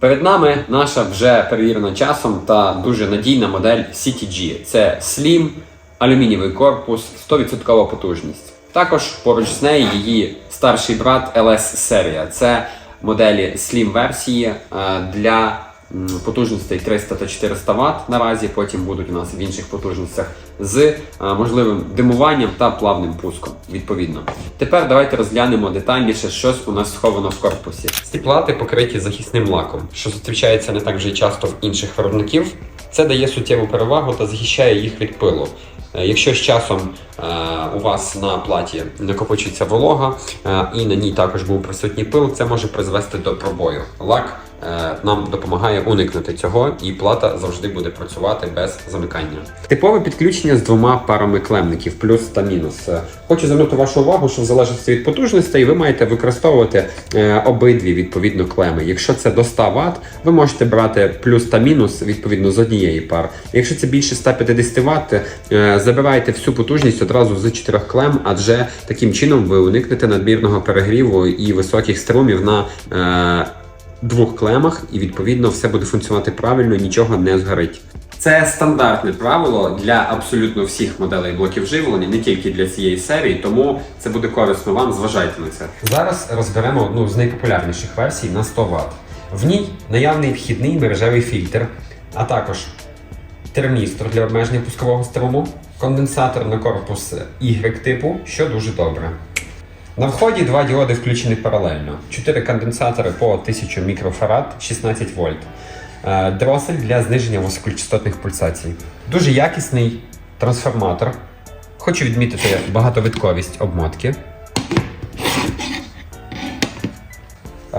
Перед нами наша вже перевірена часом та дуже надійна модель CTG. Це Slim, алюмінієвий корпус, 100% потужність. Також поруч з нею її старший брат LS серія. Це моделі Slim версії е, для потужностей 300 та 400 Вт наразі. Потім будуть у нас в інших потужностях з е, можливим димуванням та плавним пуском. Відповідно. Тепер давайте розглянемо детальніше, що у нас сховано в корпусі. Ці плати покриті захисним лаком, що зустрічається не так вже часто в інших виробників. Це дає суттєву перевагу та захищає їх від пилу. Е, Якщо з часом е, у вас на платі накопичується волога і на ній також був присутній пил, це може призвести до пробою. Лак нам допомагає уникнути цього, і плата завжди буде працювати без замикання. Типове підключення з двома парами клемників, плюс та мінус. Е, Хочу звернути вашу увагу, що в залежності від потужностей ви маєте використовувати е, обидві відповідно клеми. Якщо це до 100 Вт, ви можете брати плюс та мінус відповідно з однієї пари. Якщо це більше 150 Вт, е, забирайте всю потужність одразу з чотирьох клем, адже таким чином ви уникнете надмірного перегріву і високих струмів на е, двох клемах, і відповідно все буде функціонувати правильно, нічого не згорить. Це стандартне правило для абсолютно всіх моделей блоків живлення, не тільки для цієї серії, тому це буде корисно вам. Зважайте на це. Зараз розберемо одну з найпопулярніших версій на 100 Вт. В ній наявний вхідний мережевий фільтр, а також термістор для обмеження пускового струму, конденсатор на корпус Y типу, що дуже добре. На вході два діоди включені паралельно. 4 конденсатори по 1000 мікрофарад 16 вольт. Е, Дросель для зниження високочастотних пульсацій. Дуже якісний трансформатор. Хочу відмітити багатовитковість обмотки.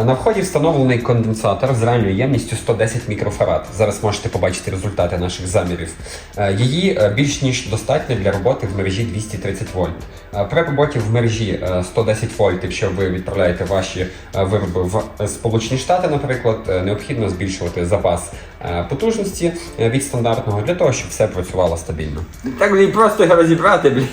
На вході встановлений конденсатор з реальною ємністю 110 мікрофарад. Зараз можете побачити результати наших замірів. Е, Її е, більш ніж достатньо для роботи в мережі 230 вольт. Е, При роботі в мережі е, 110 вольт, якщо ви відправляєте ваші е, вироби в е, Сполучені Штати, наприклад, е, необхідно збільшувати запас е, потужності е, від стандартного для того, щоб все працювало стабільно. Так блін, просто його розібрати, блін.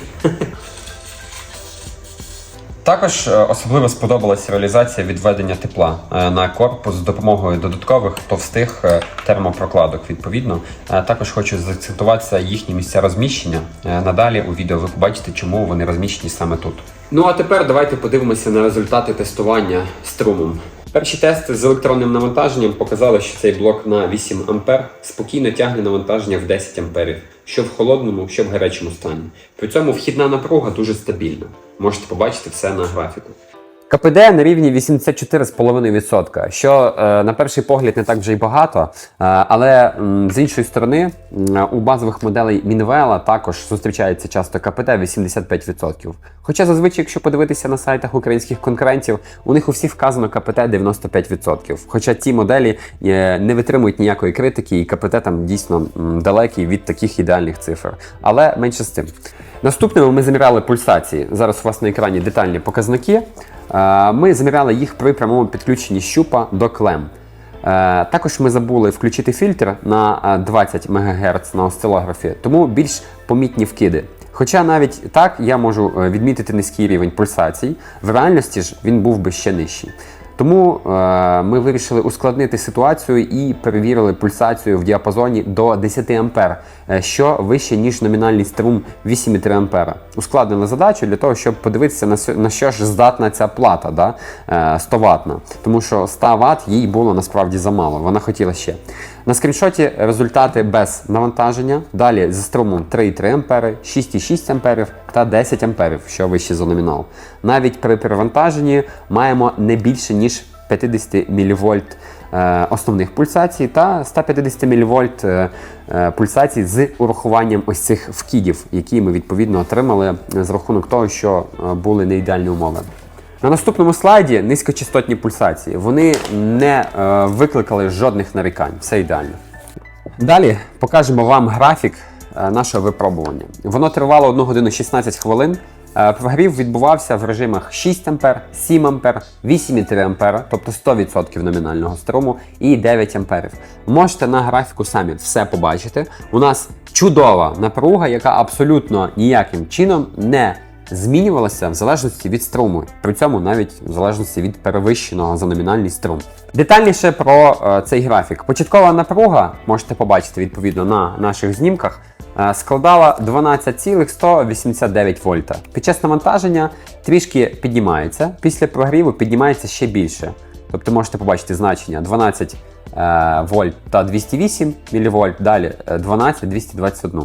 Також е, особливо сподобалася реалізація відведення тепла е, на корпус з допомогою додаткових товстих е, термопрокладок. Відповідно, також хочу зацитуватися їхні місця розміщення. Надалі у відео ви побачите, чому вони розміщені саме тут. Ну а тепер давайте подивимося на результати тестування струмом. Перші тести з електронним навантаженням показали, що цей блок на 8 А спокійно тягне навантаження в 10 А, що в холодному, що в гарячому стані. При цьому вхідна напруга дуже стабільна. Можете побачити все на графіку. КПД на рівні 84,5%, що е, на перший погляд не так вже й багато, е, але з іншої сторони, у базових моделей Мінвела також зустрічається часто КПД 85%. Хоча зазвичай, якщо подивитися на сайтах українських конкурентів, у них у всіх вказано КПД 95%. Хоча ці моделі е, не витримують ніякої критики, і КПД там дійсно далекий від таких ідеальних цифр. Але менше з тим. Наступними ми заміряли пульсації. Зараз у вас на екрані детальні показники. Е, Ми заміряли їх при прямому підключенні щупа до клем. Е, Також ми забули включити фільтр на е, 20 МГц на осцилографі, тому більш помітні вкиди. Хоча навіть так я можу е, відмітити низький рівень пульсацій, в реальності ж він був би ще нижчий. Тому е, ми вирішили ускладнити ситуацію і перевірили пульсацію в діапазоні до 10 А, е, що вище, ніж номінальний струм 8,3 А. Ускладнили задачу для того, щоб подивитися на, що ж здатна ця плата, да? е, 100 ватна. Тому що 100 Вт їй було насправді замало, вона хотіла ще. На скріншоті результати без навантаження. Далі з струмом 3,3 А, 6,6 А та 10 А, що вище за номінал. Навіть при перевантаженні маємо не більше ніж 50 мВ е, основних пульсацій та 150 мВ е, е, пульсацій з урахуванням ось цих вкидів, які ми відповідно отримали з рахунок того, що е, були не ідеальні умови. На наступному слайді низькочастотні пульсації. Вони не е, викликали жодних нарікань. Все ідеально. Далі покажемо вам графік е, нашого випробування. Воно тривало 1 годину 16 хвилин. Е, Прогрів відбувався в режимах 6 А, 7 А, 8,3 А, тобто 100% номінального струму, і 9 А. Можете на графіку самі все побачити. У нас чудова напруга, яка абсолютно ніяким чином не змінювалася в залежності від струму, при цьому навіть в залежності від перевищеного за номінальність струм. Детальніше про е, цей графік. Початкова напруга, можете побачити відповідно на наших знімках, е, складала 12,189 вольта. Під час навантаження трішки піднімається, після прогріву піднімається ще більше. Тобто можете побачити значення 12 е, вольт та 208 мВ, далі е, 12 221.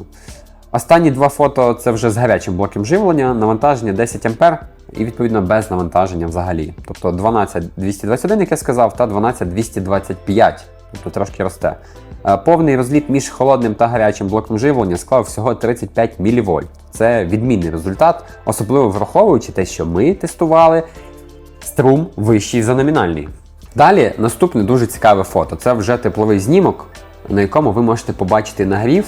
Останні два фото це вже з гарячим блоком живлення, навантаження 10 А і відповідно без навантаження взагалі. Тобто 12 221, як я сказав, та 12 225, тобто трошки росте. Е, Повний розліт між холодним та гарячим блоком живлення склав всього 35 мВ. Це відмінний результат, особливо враховуючи те, що ми тестували струм вищий за номінальний. Далі наступне дуже цікаве фото. Це вже тепловий знімок, на якому ви можете побачити нагрів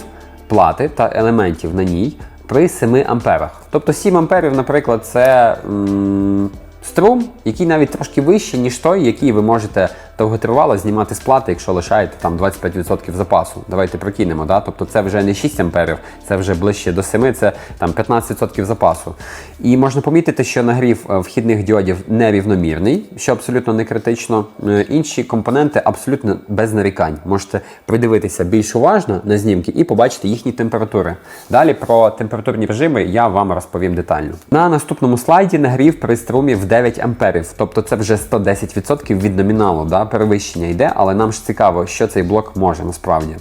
плати та елементів на ній при 7 амперах. Тобто 7 амперів, наприклад, це м, струм, який навіть трошки вищий, ніж той, який ви можете довготривало знімати з плати, якщо лишаєте там 25% запасу. Давайте прикинемо, да? тобто це вже не 6 амперів, це вже ближче до 7, це там 15% запасу. І можна помітити, що нагрів е, вхідних діодів нерівномірний, що абсолютно не критично. Е, Інші компоненти абсолютно без нарікань. Можете придивитися більш уважно на знімки і побачити їхні температури. Далі про температурні режими я вам розповім детально. На наступному слайді нагрів при струмі в 9 амперів, тобто це вже 110% від номіналу. Да? Перевищення йде, але нам ж цікаво, що цей блок може насправді.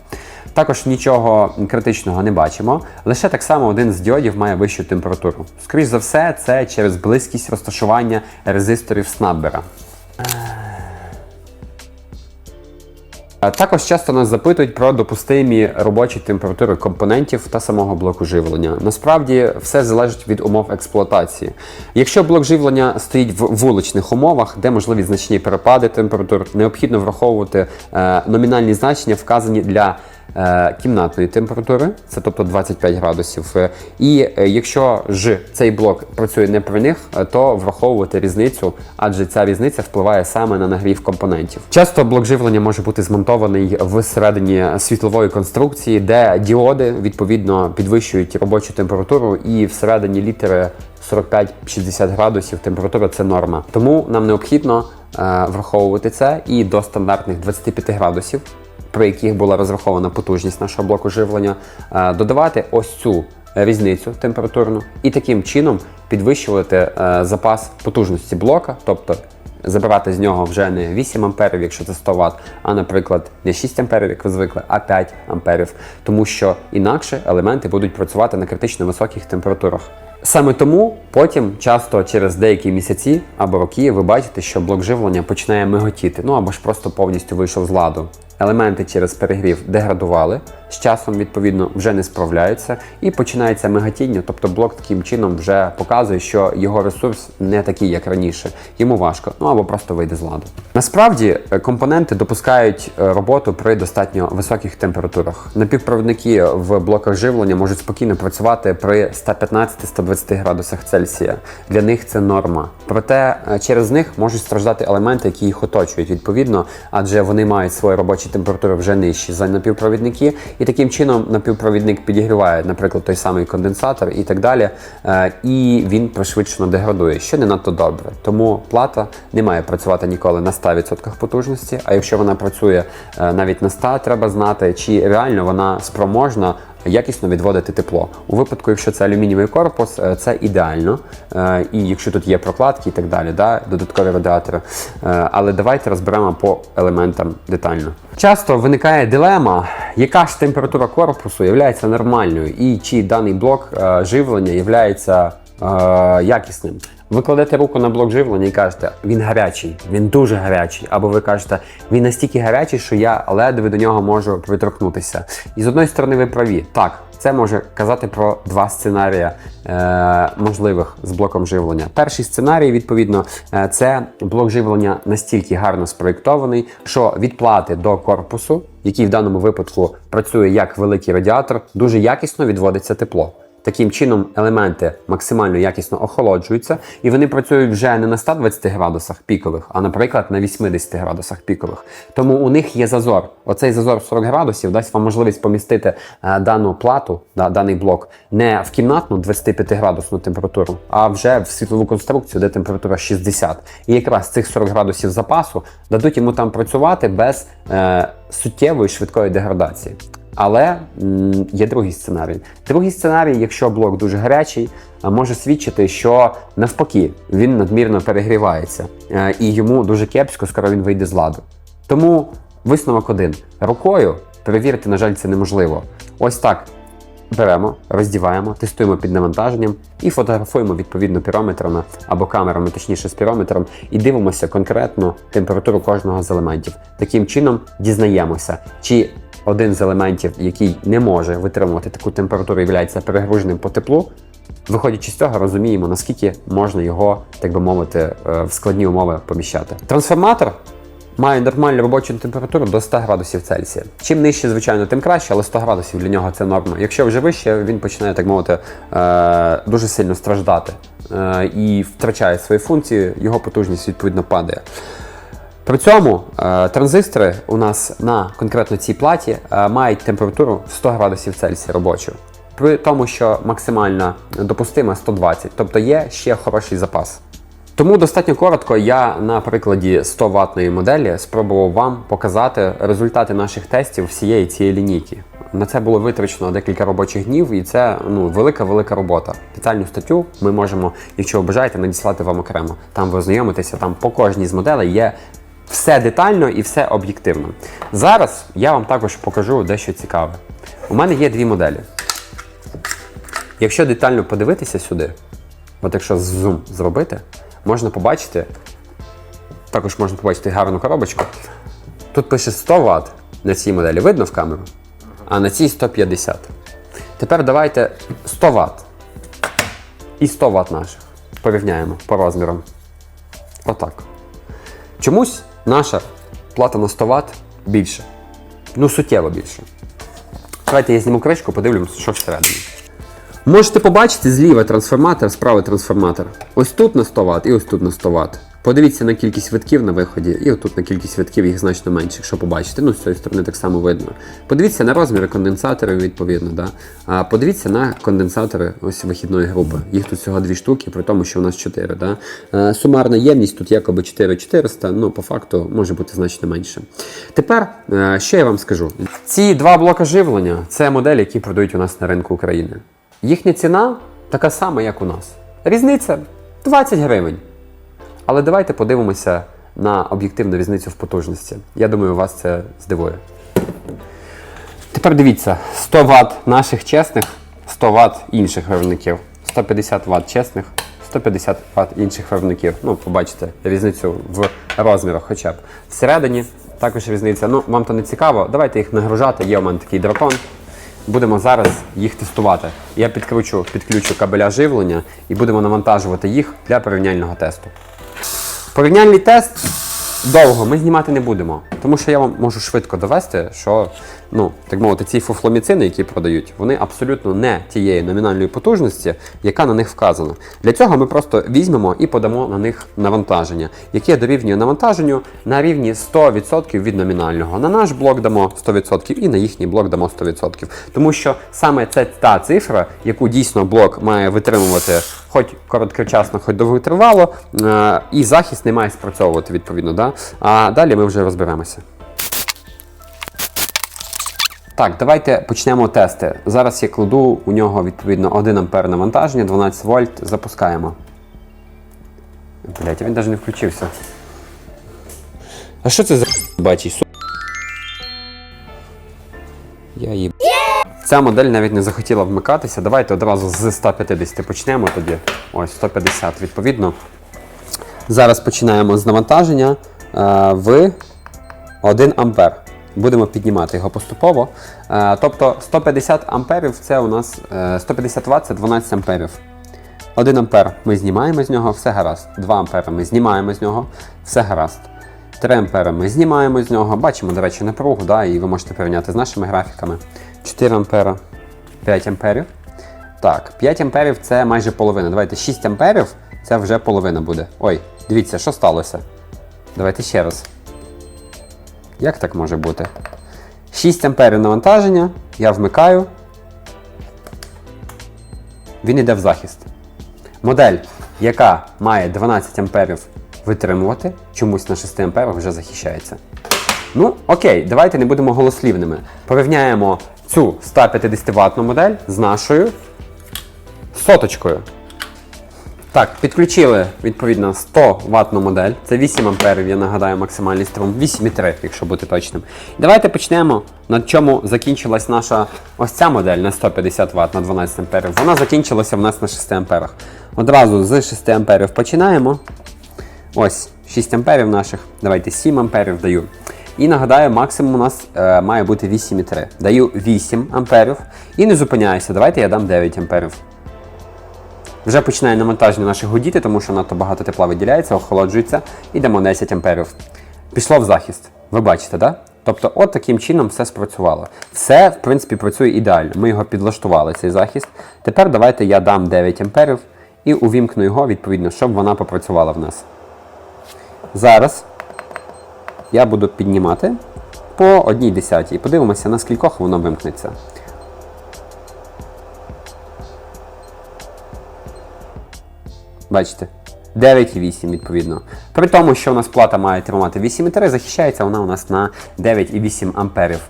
Також нічого критичного не бачимо. Лише так само один з діодів має вищу температуру. Скоріше за все, це через близькість розташування резисторів снаббера. Також часто нас запитують про допустимі робочі температури компонентів та самого блоку живлення. Насправді все залежить від умов експлуатації. Якщо блок живлення стоїть в вуличних умовах, де можливі значні перепади температур, необхідно враховувати е, номінальні значення, вказані для е, кімнатної температури, це тобто 25 градусів. Е, І е, якщо ж цей блок працює не при них, е, то враховувати різницю, адже ця різниця впливає саме на нагрів компонентів. Часто блок живлення може бути змонтований всередині світлової конструкції, де діоди відповідно підвищують робочу температуру, і всередині літери 45-60 градусів температура це норма. Тому нам необхідно е, враховувати це і до стандартних 25 градусів при яких була розрахована потужність нашого блоку живлення, е, додавати ось цю різницю температурну і таким чином підвищувати е, запас потужності блока, тобто забирати з нього вже не 8 амперів, якщо це 100 Вт, а, наприклад, не 6 амперів, як ви звикли, а 5 амперів, тому що інакше елементи будуть працювати на критично високих температурах. Саме тому потім, часто через деякі місяці або роки, ви бачите, що блок живлення починає миготіти, ну або ж просто повністю вийшов з ладу. Елементи через перегрів деградували, з часом, відповідно, вже не справляються, і починається миготіння, тобто блок таким чином вже показує, що його ресурс не такий, як раніше. Йому важко, ну або просто вийде з ладу. Насправді е, компоненти допускають е, роботу при достатньо високих температурах. Напівпровідники в блоках живлення можуть спокійно працювати при 115-120 градусах Цельсія. Для них це норма. Проте е, через них можуть страждати елементи, які їх оточують, відповідно, адже вони мають свої робочі температури вже нижчі за напівпровідники, і таким чином напівпровідник підігріває, наприклад, той самий конденсатор і так далі, е, і він пришвидшено деградує, що не надто добре. Тому плата не має працювати ніколи на 100% потужності. А якщо вона працює е, навіть на 100, треба знати, чи реально вона спроможна. Якісно відводити тепло. У випадку, якщо це алюмінієвий корпус, е, це ідеально. Е, І якщо тут є прокладки і так далі, да, додаткові радіатори. Е, Але давайте розберемо по елементам детально. Часто виникає дилема, яка ж температура корпусу є нормальною, і чи даний блок живлення є якісним. Ви кладете руку на блок живлення і кажете, він гарячий, він дуже гарячий. Або ви кажете, він настільки гарячий, що я ледве до нього можу приторкнутися. І з одної сторони, ви праві. Так, це може казати про два сценарії е, можливих з блоком живлення. Перший сценарій, відповідно, е, це блок живлення настільки гарно спроєктований, що від плати до корпусу, який в даному випадку працює як великий радіатор, дуже якісно відводиться тепло. Таким чином, елементи максимально якісно охолоджуються, і вони працюють вже не на 120 градусах пікових, а, наприклад, на 80 градусах пікових. Тому у них є зазор. Оцей зазор 40 градусів дасть вам можливість помістити е, дану плату, да, даний блок, не в кімнатну 25 градусну температуру, а вже в світлову конструкцію, де температура 60. І якраз цих 40 градусів запасу дадуть йому там працювати без е, суттєвої швидкої деградації. Але є другий сценарій. Другий сценарій, якщо блок дуже гарячий, може свідчити, що навпаки він надмірно перегрівається, е, і йому дуже кепсько, скоро він вийде з ладу. Тому висновок один: рукою перевірити, на жаль, це неможливо. Ось так. Беремо, роздіваємо, тестуємо під навантаженням і фотографуємо відповідно пірометрами або камерами, точніше з пірометром, і дивимося конкретно температуру кожного з елементів. Таким чином дізнаємося, чи один з елементів, який не може витримувати таку температуру, є перегруженим по теплу. Виходячи з цього, розуміємо, наскільки можна його, так би мовити, е, в складні умови поміщати. Трансформатор має нормальну робочу температуру до 100 градусів Цельсія. Чим нижче, звичайно, тим краще, але 100 градусів для нього це норма. Якщо вже вище, він починає, так мовити, е, дуже сильно страждати е, і втрачає свої функції, його потужність відповідно падає. При цьому е, транзистори у нас на конкретно цій платі мають температуру 100 градусів Цельсія робочу. При тому, що максимальна допустима 120, тобто є ще хороший запас. Тому достатньо коротко я на прикладі 100 ватної моделі спробував вам показати результати наших тестів всієї цієї лінійки. На це було витрачено декілька робочих днів, і це ну велика велика робота. Спеціальну статтю ми можемо, якщо бажаєте, надіслати вам окремо. Там ви ознайомитеся, там по кожній з моделей є все детально і все об'єктивно. Зараз я вам також покажу дещо цікаве. У мене є дві моделі. Якщо детально подивитися сюди, от якщо зум зробити, можна побачити, також можна побачити гарну коробочку. Тут пише 100 Вт на цій моделі, видно в камеру, а на цій 150. Тепер давайте 100 Вт і 100 Вт наших порівняємо по розмірам. Отак. Чомусь наша плата на 100 Вт більше. Ну, суттєво більше. Давайте я зніму кришку, подивлюся, що всередині. Можете побачити зліва трансформатор, справа трансформатор. Ось тут на 100 Вт і ось тут на 100 Вт. Подивіться на кількість витків на виході, і отут на кількість витків їх значно менше, якщо побачите. Ну, з цієї сторони так само видно. Подивіться на розміри конденсаторів, відповідно. Да? А подивіться на конденсатори ось вихідної групи. Їх тут всього дві штуки, при тому, що у нас 4. Да? Е, Сумарна ємність тут якоби 4400, ну по факту може бути значно менше. Тепер, е, що я вам скажу? Ці два блока живлення це моделі, які продають у нас на ринку України. Їхня ціна така сама, як у нас. Різниця 20 гривень. Але давайте подивимося на об'єктивну різницю в потужності. Я думаю, вас це здивує. Тепер дивіться: 100 Вт наших чесних, 100 Вт інших виробників, 150 Вт чесних, 150 Вт інших виробників. Ну, побачите різницю в розмірах хоча б. Всередині також різниця. Ну, вам то не цікаво. Давайте їх нагружати. Є у мене такий дракон. Будемо зараз їх тестувати. Я підкручу, підключу кабеля живлення і будемо навантажувати їх для порівняльного тесту. Порівняльний тест довго ми знімати не будемо, тому що я вам можу швидко довести, що ну, так мовити, ці фуфломіцини, які продають, вони абсолютно не тієї номінальної потужності, яка на них вказана. Для цього ми просто візьмемо і подамо на них навантаження, яке дорівнює навантаженню на рівні 100% від номінального. На наш блок дамо 100% і на їхній блок дамо 100%. Тому що саме це та цифра, яку дійсно блок має витримувати хоч короткочасно, хоч довготривало, е, і захист не має спрацьовувати відповідно. Да? А далі ми вже розберемося. Так, давайте почнемо тести. Зараз я кладу у нього відповідно 1 ампер навантаження, 12 вольт. Запускаємо. Блять, він навіть не включився. А що це за бачить? Я їб... Ця модель навіть не захотіла вмикатися. Давайте одразу з 150 почнемо тоді. Ось 150 відповідно. Зараз починаємо з навантаження е, в 1 ампер. Будемо піднімати його поступово. Е, тобто 150 амперів це у нас е, 150 Вт це 12 амперів. 1 ампер ми знімаємо з нього, все гаразд. 2 ампери ми знімаємо з нього, все гаразд. 3 ампери ми знімаємо з нього. Бачимо, до речі, напругу, да, і ви можете порівняти з нашими графіками. 4 ампера, 5 амперів. Так, 5 амперів це майже половина. Давайте 6 амперів це вже половина буде. Ой, дивіться, що сталося. Давайте ще раз. Як так може бути? 6 амперів навантаження, я вмикаю. Він йде в захист. Модель, яка має 12 амперів витримувати, чомусь на 6 амперах вже захищається. Ну, окей, давайте не будемо голослівними. Порівняємо цю 150 ваттну модель з нашою соточкою. Так, підключили відповідно 100 ваттну модель. Це 8 амперів, я нагадаю, максимальний струм. 8,3, якщо бути точним. Давайте почнемо, на чому закінчилась наша ось ця модель на 150 Вт на 12 амперів. Вона закінчилася в нас на 6 амперах. Одразу з 6 амперів починаємо. Ось 6 амперів наших. Давайте 7 амперів даю. І нагадаю, максимум у нас е, має бути 8,3. Даю 8 амперів і не зупиняюся. Давайте я дам 9 амперів. Вже починає навантаження наше гудіти, тому що надто багато тепла виділяється, охолоджується. І дамо 10 амперів. Пішло в захист. Ви бачите, так? Да? Тобто, от таким чином все спрацювало. Все, в принципі, працює ідеально. Ми його підлаштували, цей захист. Тепер давайте я дам 9 амперів і увімкну його, відповідно, щоб вона попрацювала в нас. Зараз я буду піднімати по одній десятій. Подивимося, на скількох воно вимкнеться. Бачите? 9,8 відповідно. При тому, що у нас плата має тримати 8,3, захищається вона у нас на 9,8 амперів.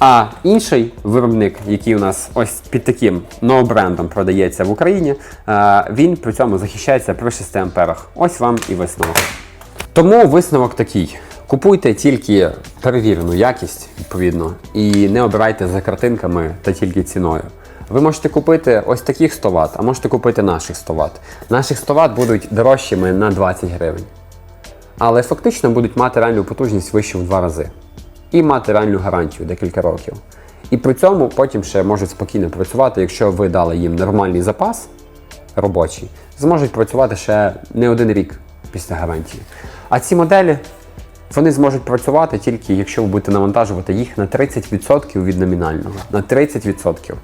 А інший виробник, який у нас ось під таким ноу-брендом продається в Україні, він при цьому захищається при 6 амперах. Ось вам і висновок. Тому висновок такий: купуйте тільки перевірену якість, відповідно, і не обирайте за картинками та тільки ціною. Ви можете купити ось таких 100 Вт, а можете купити наших 100 Вт. Наших 100 Вт будуть дорожчими на 20 гривень. Але фактично будуть мати реальну потужність вищу в два рази. І мати реальну гарантію декілька років. І при цьому потім ще можуть спокійно працювати, якщо ви дали їм нормальний запас робочий, зможуть працювати ще не один рік після гарантії. А ці моделі вони зможуть працювати тільки, якщо ви будете навантажувати їх на 30% від номінального. На 30%.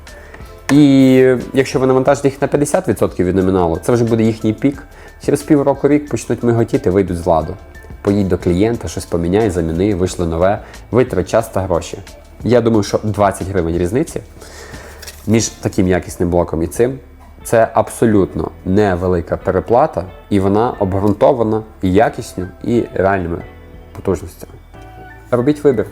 І якщо ви навантажите їх на 50% від номіналу, це вже буде їхній пік. Через півроку рік почнуть миготіти, вийдуть з ладу. Поїдь до клієнта, щось поміняй, заміни, вийшло нове, витрать час та гроші. Я думаю, що 20 гривень різниці між таким якісним блоком і цим це абсолютно невелика переплата, і вона обґрунтована і якісню, і реальними потужностями. Робіть вибір.